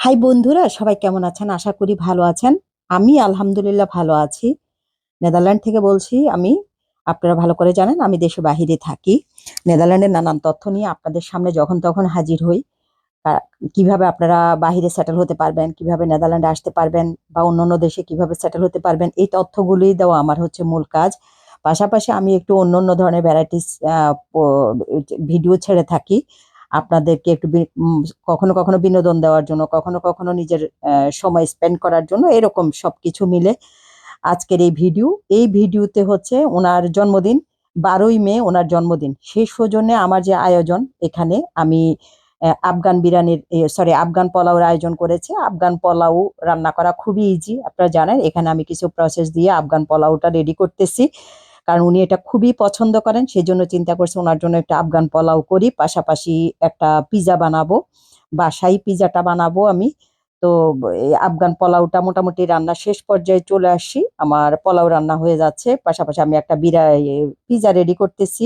High বন্ধুরা, সবাই কেমন আছেন? আশা করি ভালো আছেন। আমি আলহামদুলিল্লাহ ভালো আছি। নেদারল্যান্ড থেকে বলছি আমি, আপনারা ভালো করে জানেন, আমি দেশে বাহিরে থাকি। নেদারল্যান্ডের নানান তথ্য নিয়ে আপনাদের সামনে যখন তখন হাজির হই। কীভাবে আপনারা বাহিরে সেটেল হতে পারবেন, কীভাবে নেদারল্যান্ডে আসতে পারবেন, বা অন্যান্য দেশে কীভাবে সেটেল হতে পারবেন, এই তথ্যগুলোই দেওয়া আমার হচ্ছে মূল কাজ। পাশাপাশি আমি একটু অন্য অন্য ধরনের ভ্যারাইটিস ভিডিও ছেড়ে থাকি। আপনাদেরকে একটু কখনো কখনো বিনোদন দেওয়ার জন্য, কখনো কখনো নিজের সময় স্পেন্ড করার জন্য এরকম সবকিছু মিলে আজকের এই ভিডিও। এই ভিডিওতে হচ্ছে ওনার জন্মদিন, বারোই মে ওনার জন্মদিন। সেই সৌজন্যে আমার যে আয়োজন, এখানে আমি আফগান বিরিয়ানির সরি আফগান পোলাওর আয়োজন করেছি। আফগান পোলাও রান্না করা খুবই ইজি আপনারা জানেন। এখানে আমি কিছু প্রসেস দিয়ে আফগান পোলাওটা রেডি করতেছি। কারণ উনি এটা খুবই পছন্দ করেন সেই জন্য চিন্তা করছে ওনার জন্য একটা আফগান পোলাও করি, পাশাপাশি একটা পিজা বানাবো বাসাই পিজাটা বানাবো আমি। তো আফগান পোলাওটা মোটামুটি রান্না শেষ পর্যায়ে চলে আসি, আমার পোলাও রান্না হয়ে যাচ্ছে, পাশাপাশি আমি একটা বিরা পিজা রেডি করতেছি,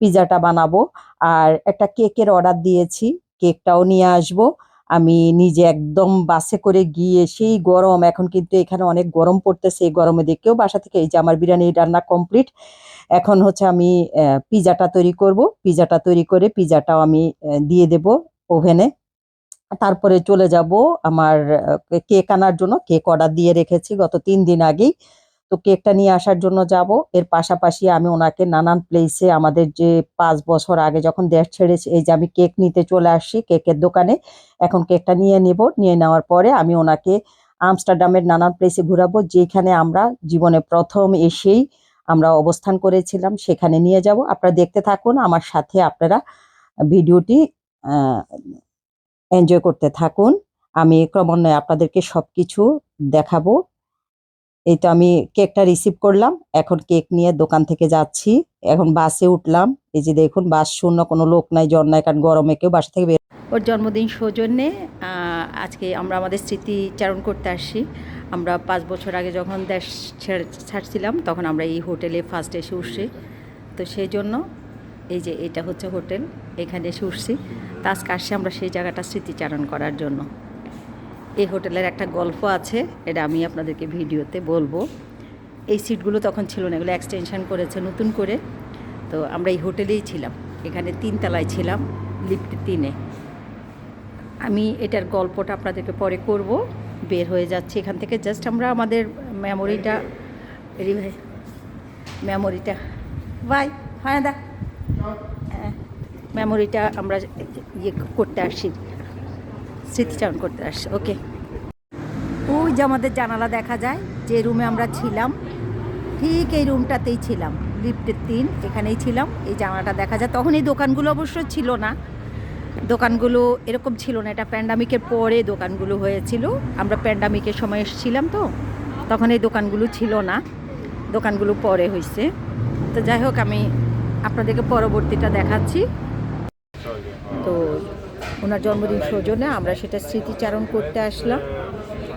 পিজাটা বানাবো। আর একটা কেকের অর্ডার দিয়েছি, কেকটাও নিয়ে আসব। আমি নিজে একদম বাসে করে গিয়ে সেই গরম, এখন কিন্তু এখানে অনেক গরম পড়তেছে এই গরমে দেখেও বাসা থেকে এই যে আমার বিরিয়ানি রান্না কমপ্লিট এখন হচ্ছে আমি পিজাটা তৈরি করব। পিজাটা তৈরি করে পিজাটাও আমি দিয়ে দেব ওভেনে। তারপরে চলে যাব আমার কেক আনার জন্য। কেক অর্ডার দিয়ে রেখেছি গত তিন দিন আগেই। তো কেকটা নিয়ে আসার জন্য যাব। এর পাশাপাশি আমি ওনাকে নানান প্লেসে আমাদের যে পাঁচ বছর আগে যখন দেশ ছেড়েছি, এই যে আমি কেক নিতে চলে আসছি কেকের দোকানে, এখন কেকটা নিয়ে নেব। নিয়ে নেওয়ার পরে আমি ওনাকে আমস্টারডামের নানান প্লেসে ঘোরাবো, যেখানে আমরা জীবনে প্রথম এসেই আমরা অবস্থান করেছিলাম, সেখানে নিয়ে যাব। আপনারা দেখতে থাকুন, আমার সাথে আপনারা ভিডিওটি এনজয় করতে থাকুন। আমি ক্রমান্বয়ে আপনাদেরকে সব কিছু দেখাবো। এই তো আমি কেকটা রিসিভ করলাম, এখন কেক নিয়ে দোকান থেকে যাচ্ছি। এখন বাসে উঠলাম, এই যে দেখুন, বাস শূন্য, কোনো লোক নাই জন নাই, কারণ গরমে কেউ বাসা থেকে ওর জন্মদিন সৌজন্যে আজকে আমরা আমাদের স্মৃতিচারণ করতে আসছি। আমরা পাঁচ বছর আগে যখন দেশ ছেড়ে- ছাড়ছিলাম, তখন আমরা এই হোটেলে ফার্স্ট এসে উঠছি। তো সেই জন্য এই যে এটা হচ্ছে হোটেল, এখানে এসে উঠছি। তা আজকে আসছি আমরা সেই জায়গাটা স্মৃতিচারণ করার জন্য। এই হোটেলের একটা গল্প আছে, এটা আমি আপনাদেরকে ভিডিওতে বলব। এই সিটগুলো তখন ছিল না, এগুলো এক্সটেনশন করেছে নতুন করে। তো আমরা এই হোটেলেই ছিলাম, এখানে তিনতলায় ছিলাম লিফট তিনে। আমি এটার গল্পটা আপনাদেরকে পরে করব, বের হয়ে যাচ্ছে এখান থেকে। জাস্ট আমরা আমাদের মেমোরিটা মেমোরিটা বাই হ্যাঁ দা মেমোরিটা আমরা ইয়ে করতে আসছি। স্মৃতিচারণ করতে আসছি। ওকে ওই যে আমাদের জানালা দেখা যায়, যে রুমে আমরা ছিলাম, ঠিক এই রুমটাতেই ছিলাম লিফটের তিন, এখানেই ছিলাম, এই জানালাটা দেখা যায়। তখন এই দোকানগুলো অবশ্য ছিল না। দোকানগুলো এরকম ছিল না, এটা প্যান্ডামিকের পরে দোকানগুলো হয়েছিল। আমরা প্যান্ডামিকের সময় এসেছিলাম তো, তখন এই দোকানগুলো ছিল না। দোকানগুলো পরে হয়েছে তো যাই হোক, আমি আপনাদেরকে পরবর্তীটা দেখাচ্ছি। তো ওনার জন্মদিন সৌজন্যে আমরা সেটা স্মৃতিচারণ করতে আসলাম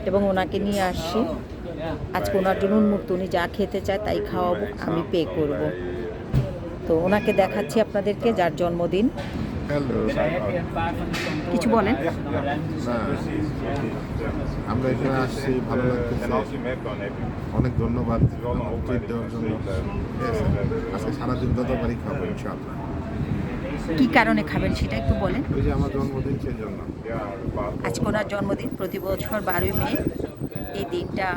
এবং ওনাকে নিয়ে আসছি। আজকে ওনার জন্য উন্মুক্ত উনি যা খেতে চায় তাই খাওয়াবো আমি পে করব। তো ওনাকে দেখাচ্ছি আপনাদেরকে যার জন্মদিন। কিছু বলেন। আমরা এখানে আসছি ভালো লাগতেছে। অনেক ধন্যবাদ ট্রিট দেওয়ার জন্য। আজকে সারাদিন যত বাড়ি খাব ইনশাআল্লাহ। কি কারণে খাবেন সেটা একটু বলেন। ওই যে আমার জন্মদিন সেই জন্য। আজকে ওনার জন্মদিন প্রতি বছর বারোই মে। এই দিনটা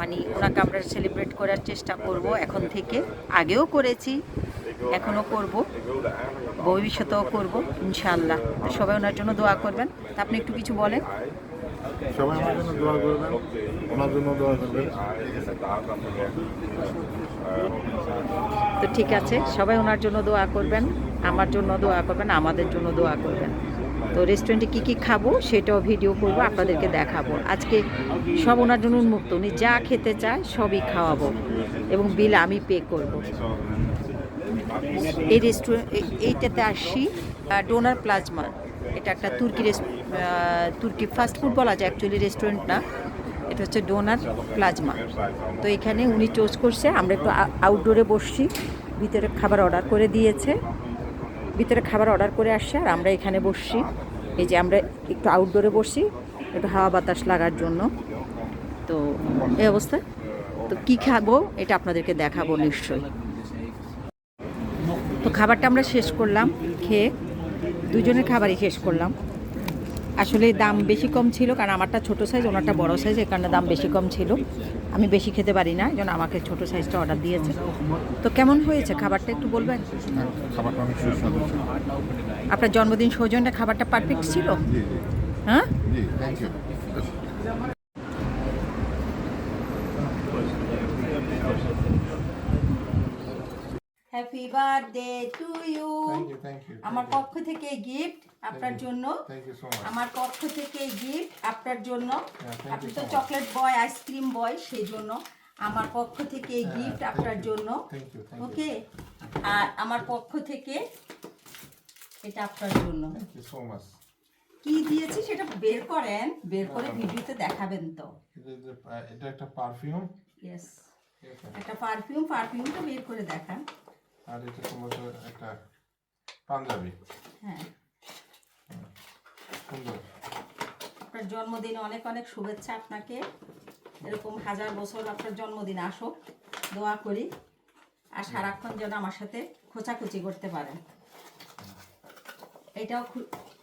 মানে ওনাকে আমরা সেলিব্রেট করার চেষ্টা করব এখন থেকে। আগেও করেছি এখনও করব ভবিষ্যতেও করব ইনশাআল্লাহ। তো সবাই ওনার জন্য দোয়া করবেন। তা আপনি একটু কিছু বলেন। সবাই আমার জন্য দোয়া করবেন, ওনার জন্য দোয়া করবেন। তো ঠিক আছে, সবাই ওনার জন্য দোয়া করবেন, আমার জন্য দোয়া করবেন, আমাদের জন্য দোয়া করবেন। তো রেস্টুরেন্টে কী কী খাব সেটাও ভিডিও করব, আপনাদেরকে দেখাবো। আজকে সব ওনার জন্য উন্মুক্ত, উনি যা খেতে চায় সবই খাওয়াবো এবং বিল আমি পে করব। এই রেস্টুরেন্ট এইটাতে আসছি ডোনার প্লাজমা এটা একটা তুর্কি তুর্কি ফাস্ট ফুড বলা যায় অ্যাকচুয়ালি রেস্টুরেন্ট না এটা হচ্ছে ডোনার প্লাজমা তো এখানে উনি চোজ করছে, আমরা একটু আউটডোরে বসছি, ভিতরে খাবার অর্ডার করে দিয়েছে। ভিতরে খাবার অর্ডার করে আসছে আর আমরা এখানে বসছি। এই যে আমরা একটু আউটডোরে বসছি, একটু হাওয়া বাতাস লাগার জন্য। তো এই অবস্থা। তো কি খাব এটা আপনাদেরকে দেখাবো নিশ্চয়ই। তো খাবারটা আমরা শেষ করলাম, খেয়ে দুজনের খাবারই শেষ করলাম। আসলে দাম বেশি কম ছিল কারণ আমারটা ছোট সাইজ ওনারটা বড় সাইজ এ কারণে দাম বেশি কম ছিল। আমি বেশি খেতে পারি না যেন আমাকে ছোট সাইজটা অর্ডার দিয়েছে। তো কেমন হয়েছে? খাবারটা একটু বলবেন। আপনার জন্মদিন সৌজন্যে খাবারটা পারফেক্ট ছিল? হ্যাঁ জি thank you happy birthday to you আমার পক্ষ থেকে গিফট আপনার জন্য। আমার পক্ষ থেকে গিফট আপনার জন্য। আপনি তো চকলেট বয় আইসক্রিম বয় সেই জন্য আমার পক্ষ থেকে গিফট আপনার জন্য। ওকে আর আমার পক্ষ থেকে এটা আপনার জন্য। কি দিয়েছি সেটা বের করেন। বের করে ভিডিওতে দেখাবেন তো। এটা একটা পারফিউম ইয়েস একটা পারফিউম পারফিউমটা বের করে দেখান। আর এটা সম্ভবত একটা পাঞ্জাবি। হ্যাঁ। সুন্দর। আপনার জন্মদিনে অনেক অনেক শুভেচ্ছা আপনাকে। এরকম হাজার বছর আপনার জন্মদিন আসুক। দোয়া করি। আর সারাক্ষণ যেন আমার সাথে খোঁচাখুচি করতে পারেন। এটাও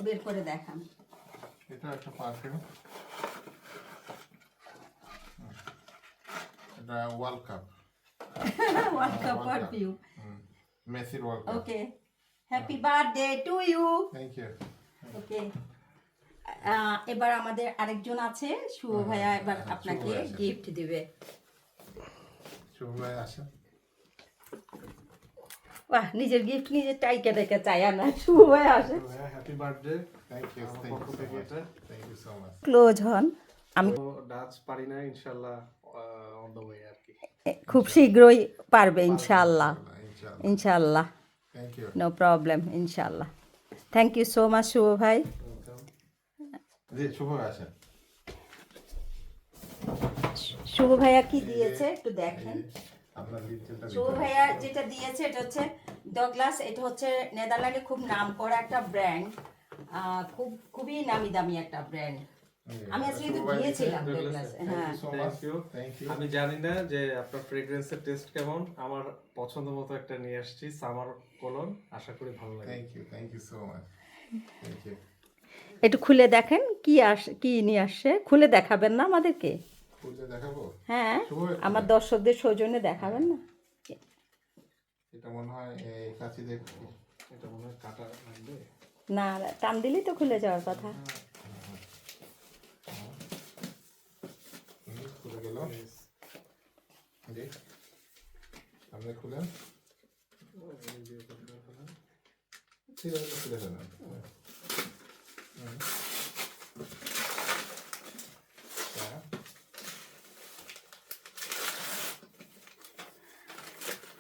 বের করে দেখান। এটা একটা পারফিউম এটা world cup world cup perfume মেসির world cup okay happy birthday to you thank you okay এবার আমাদের আরেকজন আছে। শুভ ভাইয়া এবার আপনাকে গিফট দিবে। শুভ ভাই আসেন। বাহ নিজের গিফট নিজে টাইকে রেখে চাই না। শুভ ভাইয়া আসে happy birthday thank you thank you thank you so much close হন। আমি ডাচ পারি না ইনশাল্লাহ অন দ্য ওয়ে আর কি। খুব শীঘ্রই পারবে ইনশাআল্লাহ ইউ নো প্রবলেম ইনশাল্লাহ thank you so much Shuvo ভাই শুভ ভাইয়া কি দিয়েছে একটু দেখেন শুভ ভাইয়া যেটা দিয়েছে এটা হচ্ছে ডগলাস এটা হচ্ছে নেদারল্যান্ডে খুব নাম করা একটা ব্র্যান্ড খুব খুবই নামি দামি একটা ব্র্যান্ড আমি হ্যাঁ। আমি জানি না যে আপনার ফ্রেগ্রেন্সের টেস্ট কেমন। আমার পছন্দ মতো একটা নিয়ে আসছি সামার কলন আশা করি ভালো লাগে thank you thank you so much thank you একটু খুলে দেখেন কি আস কি নিয়ে আসছে। খুলে দেখাবেন না আমাদেরকে? দেখাবো? হ্যাঁ আমার দর্শকদের সৌজন্যে দেখাবেন না? এটা মনে হয় কাছে দেখি এটা মনে হয় কাটা না টান দিলেই তো খুলে যাওয়ার কথা হুম, খুলে গেল জি আপনি খুলেন ঠিক আছে খুলে ফেলেন হ্যাঁ।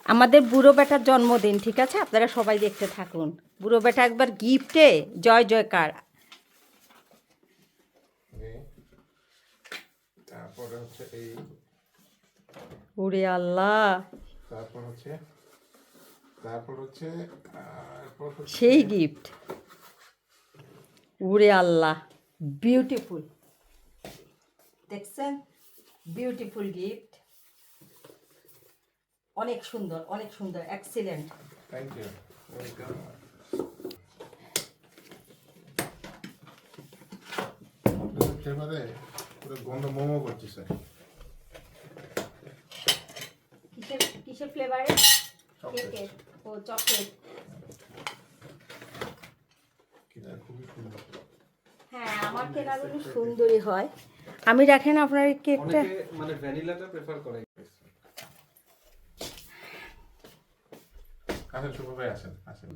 আমাদের বুড়ো বেটার জন্মদিন ঠিক আছে? আপনারা সবাই দেখতে থাকুন। বুড়ো বেটা একবার গিফটে জয় জয়কার জি। তারপরে হচ্ছে এই উড়ে আল্লাহ। তারপর হচ্ছে তারপর হচ্ছে সেই গিফট উড়ে আল্লাহ। বিউটিফুল দেখছেন? বিউটিফুল গিফট অনেক সুন্দর অনেক সুন্দর। এক্সিলেন্ট থ্যাংক ইউ ওয়েলকাম পুরো গন্ধ মোমো করছে স্যার। কিসের কিসের ফ্লেভারে কেকের ও চকলেট হ্যাঁ আমার কেনাগুলো সুন্দরই হয়। আমি রাখেন আপনার এই কেকটা মানে ভ্যানিলাটা প্রেফার করে আসেন শুভ ভাই আসেন আসেন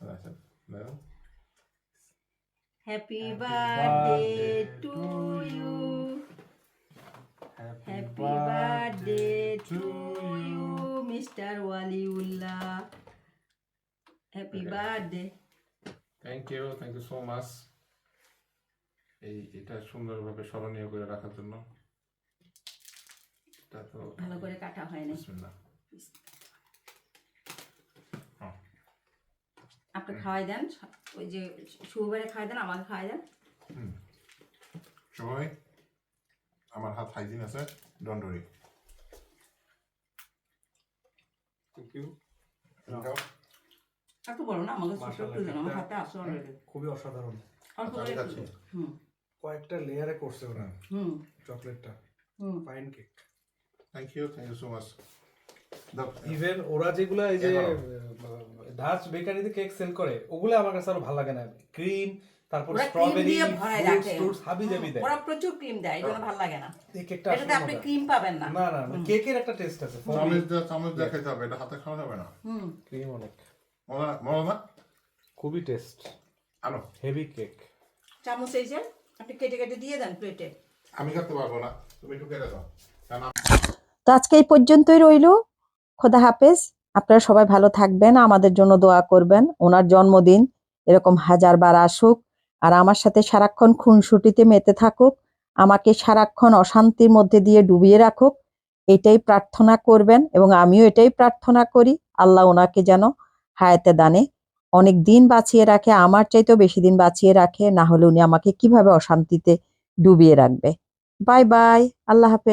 আসেন। Madam happy birthday to you happy birthday to you mister Waliullah happy birthday thank you thank you so much এই এটা সুন্দরভাবে স্মরণীয় করে রাখার জন্য। ভালো করে কাটা হয় না বিসমিল্লাহ হ্যাঁ আপনি খাওয়াই দেন ওই যে শুভবারে খাওয়াই দেন আমাকে খাওয়াই দেন। সবাই আমার হাত হাইজিন আছে ডন্ট ওয়ারি থ্যাংক ইউ এত বড় না আমাকে আমার হাতে আসো অলরেডি খুবই অসাধারণ। অল্প করে। হুম। কয়েকটা লেয়ারে করছে ওরা। হুম। চকলেটটা। হুম। Fine cake thank you thank you so much even ওরা যেগুলো এই যে বেকারিতে কেক সেল করে ওগুলো আমার কাছে আরও ভালো লাগে না। ক্রিম তারপর স্ট্রবেরি ফ্রুটস হাবি জাবি দেয়। ওরা প্রচুর ক্রিম দেয় ভালো লাগে না। এই কেকটা এটাতে আপনি ক্রিম পাবেন না। না না কেকের একটা টেস্ট আছে চামচ দিয়ে চামচ দিয়ে খেতে হবে এটা হাতে খাওয়া যাবে না। হুম। ক্রিম অনেক। মজা মজা না খুবই টেস্ট আনো হেভি কেক চামচ এই যে আপনি কেটে কেটে দিয়ে দেন প্লেটে আমি খেতে পারব না তুমি একটু কেটে দাও। তো আজকে এই পর্যন্তই রইল। খোদা হাফেজ, আপনারা সবাই ভালো থাকবেন, আমাদের জন্য দোয়া করবেন। ওনার জন্মদিন এরকম হাজার বার আসুক। আর আমার সাথে সারাক্ষণ খুনসুটিতে মেতে থাকুক, আমাকে সারাক্ষণ অশান্তির মধ্যে দিয়ে ডুবিয়ে রাখুক, এটাই প্রার্থনা করবেন এবং আমিও এটাই প্রার্থনা করি, আল্লাহ ওনাকে যেন হায়াতে দানে। অনেক দিন বাঁচিয়ে রাখে, আমার চাইতেও বেশি দিন বাঁচিয়ে রাখে, না হলে উনি আমাকে কীভাবে অশান্তিতে ডুবিয়ে রাখবে। বাই বাই, আল্লাহ হাফেজ।